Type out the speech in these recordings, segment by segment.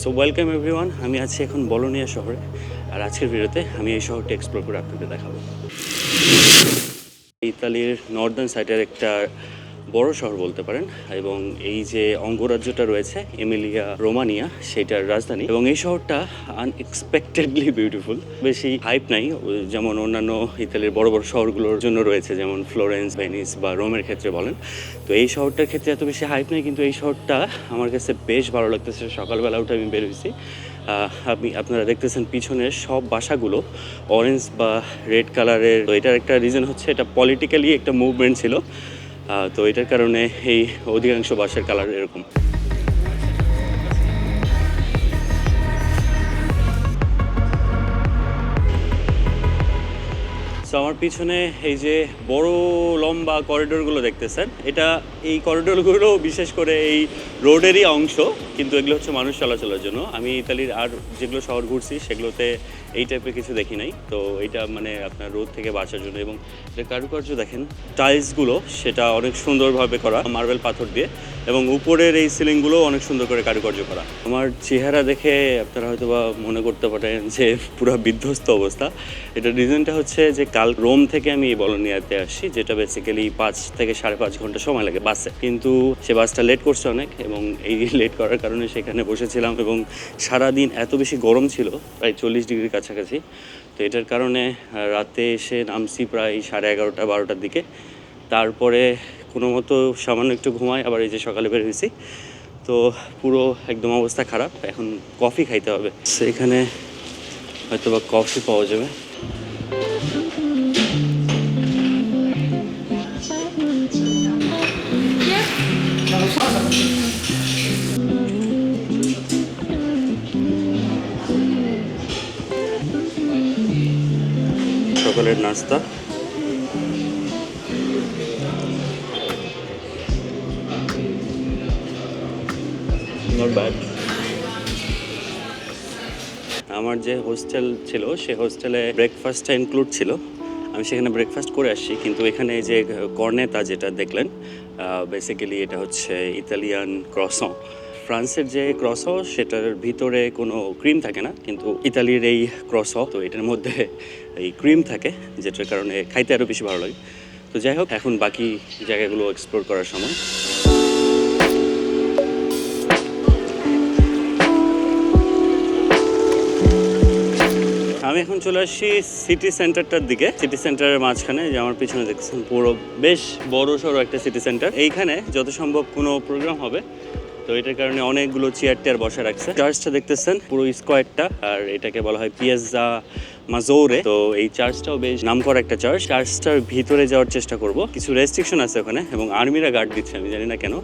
So welcome everyone আমি আছি এখন বলনিয়া শহরে। আর আজকের ভিডিওতে আমি এই শহরটি এক্সপ্লোর করে আপনাদের দেখাবো। ইতালির নর্দার্ন সাইডের একটা বড় শহর বলতে পারেন, এবং এই যে অঙ্গরাজ্যটা রয়েছে, এমিলিয়া রোমানিয়া সেটার রাজধানী। এবং এই শহরটা আনএক্সপেক্টেডলি বিউটিফুল বেশি হাইপ নাই। যেমন অন্যান্য ইতালির বড় বড় শহরগুলোর জন্য রয়েছে, যেমন ফ্লোরেন্স, ভেনিস বা রোমের ক্ষেত্রে বলেন। তো এই শহরটার ক্ষেত্রে এত বেশি হাইপ নেই, কিন্তু এই শহরটা আমার কাছে বেশ ভালো লাগতেছে। সকালবেলা উঠে আমি বের হয়েছি আপনি, আপনারা দেখতেছেন পিছনের সব বাসাগুলো অরেঞ্জ বা রেড কালারের তো এটার একটা রিজন হচ্ছে, এটা পলিটিক্যালি একটা মুভমেন্ট ছিল। তো এটার কারণে এই অধিকাংশ বাসার কালার এরকম। আমার পিছনে এই যে বড় লম্বা করিডোরগুলো দেখতেছেন, এটা এই করিডোরগুলো বিশেষ করে এই রোডেরই অংশ, কিন্তু এগুলো হচ্ছে মানুষ চলাচলের জন্য। আমি ইতালির আর যেগুলো শহর ঘুরছি, সেগুলোতে এই টাইপের কিছু দেখি নাই। তো এটা মানে আপনার রোদ থেকে বাঁচার জন্য এবং এটা কারুকার্য দেখেন টাইলসগুলো সেটা অনেক সুন্দরভাবে করা মার্বেল পাথর দিয়ে। এবং উপরের এই সিলিংগুলো অনেক সুন্দর করে কারুকার্য করা। আমার চেহারা দেখে আপনারা হয়তো বা মনে করতে পারেন যে পুরো বিধ্বস্ত অবস্থা। এটা রিজনটা হচ্ছে যে কাল রোম থেকে আমি এই বলনিয়াতে আসছি যেটা বেসিক্যালি পাঁচ থেকে সাড়ে পাঁচ ঘণ্টা সময় লাগে বাসে। কিন্তু সে বাসটা লেট করছে অনেক এবং এই লেট করার কারণে সেখানে বসেছিলাম এবং সারাদিন এত বেশি গরম ছিল, প্রায় চল্লিশ ডিগ্রির কাছাকাছি। তো এটার কারণে রাতে এসে নামছি প্রায় সাড়ে এগারোটা, বারোটার দিকে। তারপরে কোনো মতো সামান্য একটু ঘুমাই, আবার এই যে সকালে বের হয়েছি। তো পুরো একদম অবস্থা খারাপ, এখন কফি খাইতে হবে। সেখানে হয়তো বা কফি পাওয়া যাবে। সকালের নাস্তা। নট ব্যাড আমার যে হোস্টেল ছিল, সে হোস্টেলে ব্রেকফাস্টটা ইনক্লুড ছিল। আমি সেখানে ব্রেকফাস্ট করে আসছি, কিন্তু এখানে যে কর্নেতা যেটা দেখলেন বেসিক্যালি এটা হচ্ছে ইতালিয়ান ক্রসন ফ্রান্সের যে ক্রস সেটার ভিতরে কোনো ক্রিম থাকে না, কিন্তু ইতালির এই ক্রস তো এটার মধ্যে এই ক্রিম থাকে, যেটার কারণে খাইতে আরও বেশি ভালো লাগে। তো যাই হোক, এখন বাকি জায়গাগুলো এক্সপ্লোর করার সময়। আমি এখন চলে আসছি সিটি সেন্টারটার দিকে। সিটি সেন্টারের মাঝখানে যে আমার পিছনে দেখছেন পুরো বেশ বড় সড়ো একটা সিটি সেন্টার এইখানে যত সম্ভব কোনো প্রোগ্রাম হবে, তো এটার কারণে অনেকগুলো চেয়ার টেয়ার বসে রাখছে। চার্চটা দেখতেছেন, পুরো স্কোয়ারটা আর এটাকে বলা হয় পিয়াজা মাজৌরে তো এই চার্চটাও বেশ নামকরা একটা চার্চ চার্চটার ভিতরে যাওয়ার চেষ্টা করব। কিছু রেস্ট্রিকশন আছে ওখানে, এবং আর্মিরা গার্ড দিচ্ছে, আমি জানি না কেন।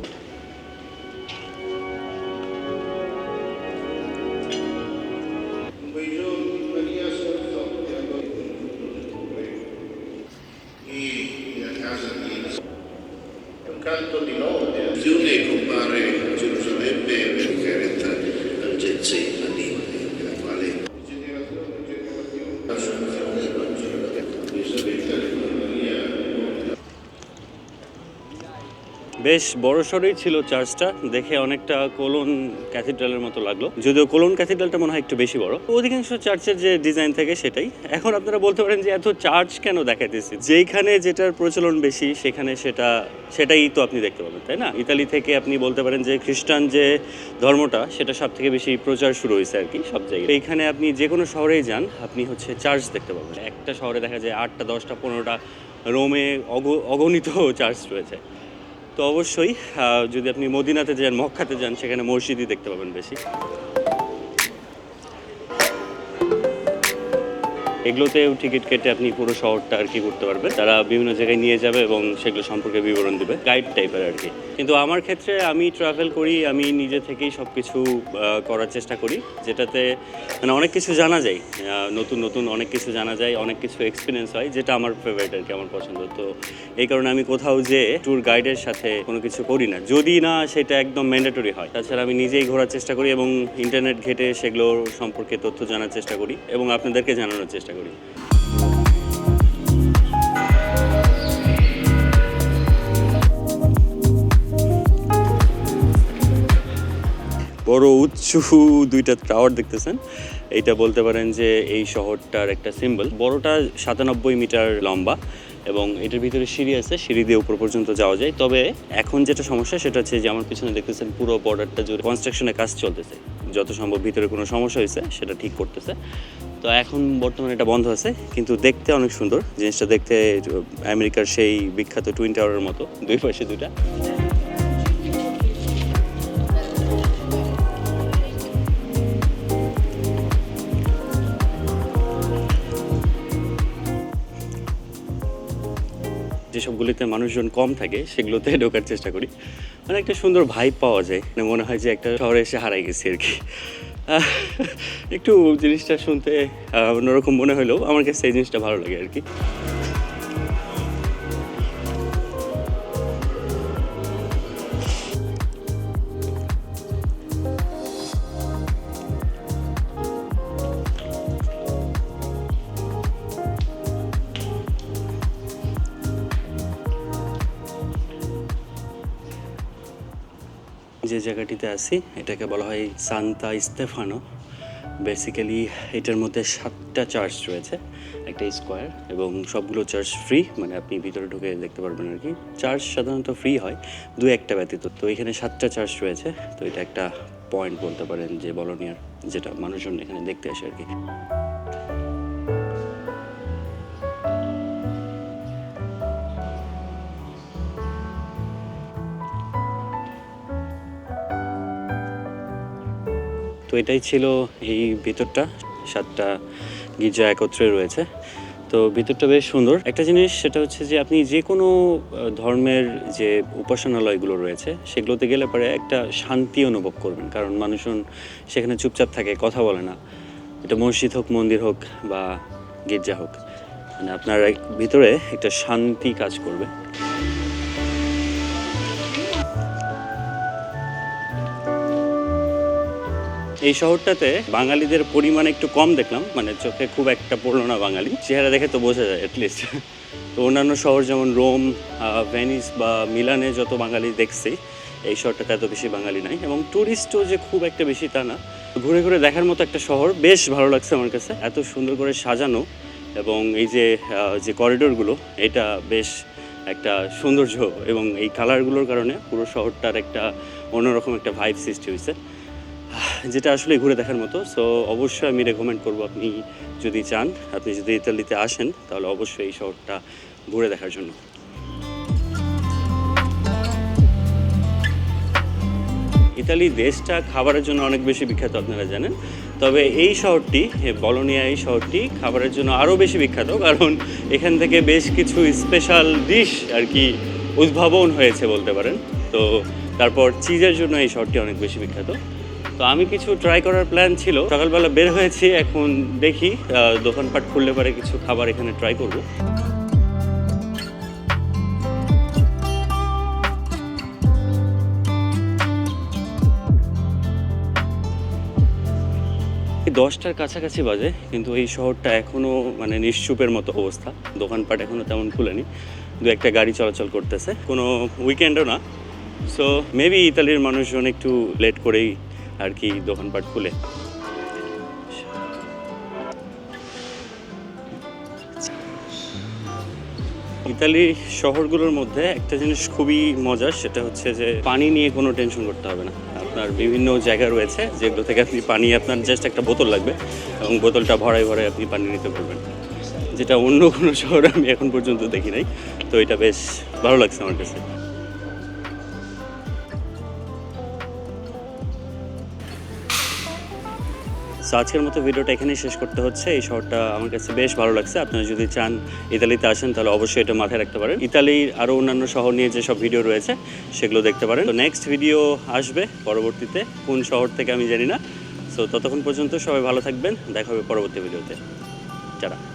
বেশ বড় সড়ই ছিল চার্চটা। দেখে অনেকটা কোলন ক্যাথিড্রালের মতো লাগল। যদিও কোলন ক্যাথিড্রালটা মনে হয় একটু বেশি বড়। অধিকাংশ চার্চের যে ডিজাইন থাকে সেটাই। এখন আপনারা বলতে পারেন যে এত চার্চ কেন দেখাইতেছি? যেইখানে যেটার প্রচলন বেশি, সেখানে সেটা, সেটাই তো আপনি দেখতে পাবেন, তাই না? ইতালি থেকে আপনি বলতে পারেন যে খ্রিস্টান যে ধর্মটা, সেটা সব থেকে বেশি প্রচার শুরু হয়েছে আর কি সব জায়গায়। এইখানে আপনি যে কোনো শহরেই যান, আপনি হচ্ছে চার্চ দেখতে পাবেন। একটা শহরে দেখা যায় আটটা, দশটা, পনেরোটা রোমে অগ- অগণিত চার্চ রয়েছে। তো অবশ্যই যদি আপনি মদিনাতে যান মক্কাতে যান সেখানে মসজিদই দেখতে পাবেন বেশি। এগুলোতেও টিকিট কেটে আপনি পুরো শহরটা আর কি করতে পারবেন। তারা বিভিন্ন জায়গায় নিয়ে যাবে এবং সেগুলো সম্পর্কে বিবরণ দেবে। গাইড টাইপের আর কি। কিন্তু আমার ক্ষেত্রে আমি ট্রাভেল করি, আমি নিজে থেকেই সব কিছু করার চেষ্টা করি, যেটাতে মানে অনেক কিছু জানা যায়। নতুন নতুন অনেক কিছু জানা যায়, অনেক কিছু এক্সপিরিয়েন্স হয়, যেটা আমার ফেভারিট আর কি, আমার পছন্দ। তো এই কারণে আমি কোথাও যে ট্যুর গাইডের সাথে কোনো কিছু করি না। যদি না, সেটা একদম ম্যান্ডেটরি হয়। তাছাড়া আমি নিজেই ঘোরার চেষ্টা করি এবং ইন্টারনেট ঘেটে সেগুলোর সম্পর্কে তথ্য জানার চেষ্টা করি এবং আপনাদেরকে জানানোর চেষ্টা করি। বড় উঁচু দুইটা টাওয়ার দেখতেছেন। এইটা বলতে পারেন যে এই শহরটার একটা সিম্বল বড়টা সাতানব্বই মিটার লম্বা এবং এটার ভিতরে সিঁড়ি আছে, সিঁড়ি দিয়ে উপর পর্যন্ত যাওয়া যায়। তবে এখন যেটা সমস্যা সেটা হচ্ছে যে আমার পিছনে দেখতেছেন পুরো বর্ডারটা জুড়ে কনস্ট্রাকশনের কাজ চলতেছে। যত সম্ভব ভিতরে কোনো সমস্যা হয়েছে সেটা ঠিক করতেছে। তো এখন বর্তমানে এটা বন্ধ আছে, কিন্তু দেখতে অনেক সুন্দর। জিনিসটা দেখতে, আমেরিকার সেই বিখ্যাত টুইন টাওয়ারের মতো, দুই পাশে দুইটা। যেসব গুলিতে মানুষজন কম থাকে, সেগুলোতে ঢোকার চেষ্টা করি। মানে একটা সুন্দর ভাইব পাওয়া যায়। মানে মনে হয় যে একটা শহরে এসে হারাই গেছি আর কি। একটু জিনিসটা শুনতে অন্যরকম মনে হলেও আমার কাছে এই জিনিসটা ভালো লাগে আর কি। জায়গাটিতে আছি, এটাকে বলা হয় সান্তা ইস্তেফানো বেসিক্যালি এটার মধ্যে সাতটা চার্চ রয়েছে, একটা স্কোয়ার এবং সবগুলো চার্চ ফ্রি মানে আপনি ভিতরে ঢুকে দেখতে পারবেন আর কি। চার্চ সাধারণত ফ্রি হয়, দু একটা ব্যতীত। তো এখানে সাতটা চার্চ রয়েছে, তো এটা একটা পয়েন্ট বলতে পারেন যে বলনিয়ার যেটা মানুষজন এখানে দেখতে আসে আর কি। তো এটাই ছিল এই ভিতরটা। সাতটা গির্জা একত্রে রয়েছে। তো ভিতরটা বেশ সুন্দর। একটা জিনিস সেটা হচ্ছে যে আপনি যে কোনো ধর্মের যে উপাসনালয়গুলো রয়েছে, সেগুলোতে গেলে পরে একটা শান্তি অনুভব করবেন। কারণ মানুষজন সেখানে চুপচাপ থাকে, কথা বলে না। এটা মসজিদ হোক, মন্দির হোক বা গির্জা হোক। মানে আপনার ভিতরে একটা শান্তি কাজ করবে। এই শহরটাতে বাঙালিদের পরিমাণ একটু কম দেখলাম মানে চোখে খুব একটা পড়ল না বাঙালি। চেহারা দেখে তো বোঝা যায় অ্যাটলিস্ট তো অন্যান্য শহর যেমন রোম ভেনিস বা মিলানে যত বাঙালি দেখছি, এই শহরটাতে এত বেশি বাঙালি নাই। এবং ট্যুরিস্টও যে খুব একটা বেশি তা না। ঘুরে ঘুরে দেখার মতো একটা শহর বেশ ভালো লাগছে আমার কাছে। এত সুন্দর করে সাজানো এবং এই যে যে করিডোরগুলো এটা বেশ একটা সৌন্দর্য এবং এই কালারগুলোর কারণে পুরো শহরটার একটা অন্যরকম একটা ভাইব সৃষ্টি হয়েছে। যেটা আসলে ঘুরে দেখার মতো সো অবশ্যই আমি রেকমেন্ড করব আপনি যদি চান, আপনি যদি ইতালিতে আসেন, তাহলে অবশ্যই এই শহরটা ঘুরে দেখার জন্য। ইতালি দেশটা খাবারের জন্য অনেক বেশি বিখ্যাত, আপনারা জানেন। তবে এই শহরটি বলোনিয়া এই শহরটি খাবারের জন্য আরও বেশি বিখ্যাত, কারণ এখান থেকে বেশ কিছু স্পেশাল ডিশ আর কি উদ্ভাবন হয়েছে বলতে পারেন। তো তারপর চিজের জন্য এই শহরটি অনেক বেশি বিখ্যাত। তো আমি কিছু ট্রাই করার প্ল্যান ছিল। সকালবেলা বের হয়েছি, এখন দেখি দোকানপাট খুললে পারে কিছু খাবার এখানে ট্রাই করব। দশটার কাছাকাছি বাজে, কিন্তু এই শহরটা এখনও মানে নিশ্চুপের মতো অবস্থা। দোকানপাট এখনও তেমন খুলেনি। দু একটা গাড়ি চলাচল করতেছে। কোনো উইকেন্ডও না। সো মেবি ইতালির মানুষজন একটু লেট করেই আর কি দোকানপাট খুলে। ইতালি শহরগুলোর মধ্যে একটা জিনিস খুবই মজার, সেটা হচ্ছে যে পানি নিয়ে কোনো টেনশন করতে হবে না। আপনার বিভিন্ন জায়গা রয়েছে যেগুলো থেকে আপনি পানি, আপনার জাস্ট একটা বোতল লাগবে এবং বোতলটা ভরায় ভরায় আপনি পানি নিতে পারবেন। যেটা অন্য কোনো শহরে আমি এখন পর্যন্ত দেখি নাই। তো এটা বেশ ভালো লাগছে আমার কাছে। সো আজকের মতো ভিডিওটা এখানেই শেষ করতে হচ্ছে। এই শহরটা আমার কাছে বেশ ভালো লাগছে। আপনারা যদি চান ইতালিতে আসেন, তাহলে অবশ্যই এটা মাথায় রাখতে পারেন। ইতালির আরও অন্যান্য শহর নিয়ে যেসব ভিডিও রয়েছে, সেগুলো দেখতে পারেন। তো নেক্সট ভিডিও আসবে পরবর্তীতে। কোন শহর থেকে আমি জানি না। সো ততক্ষণ পর্যন্ত সবাই ভালো থাকবেন। দেখা হবে পরবর্তী ভিডিওতে যারা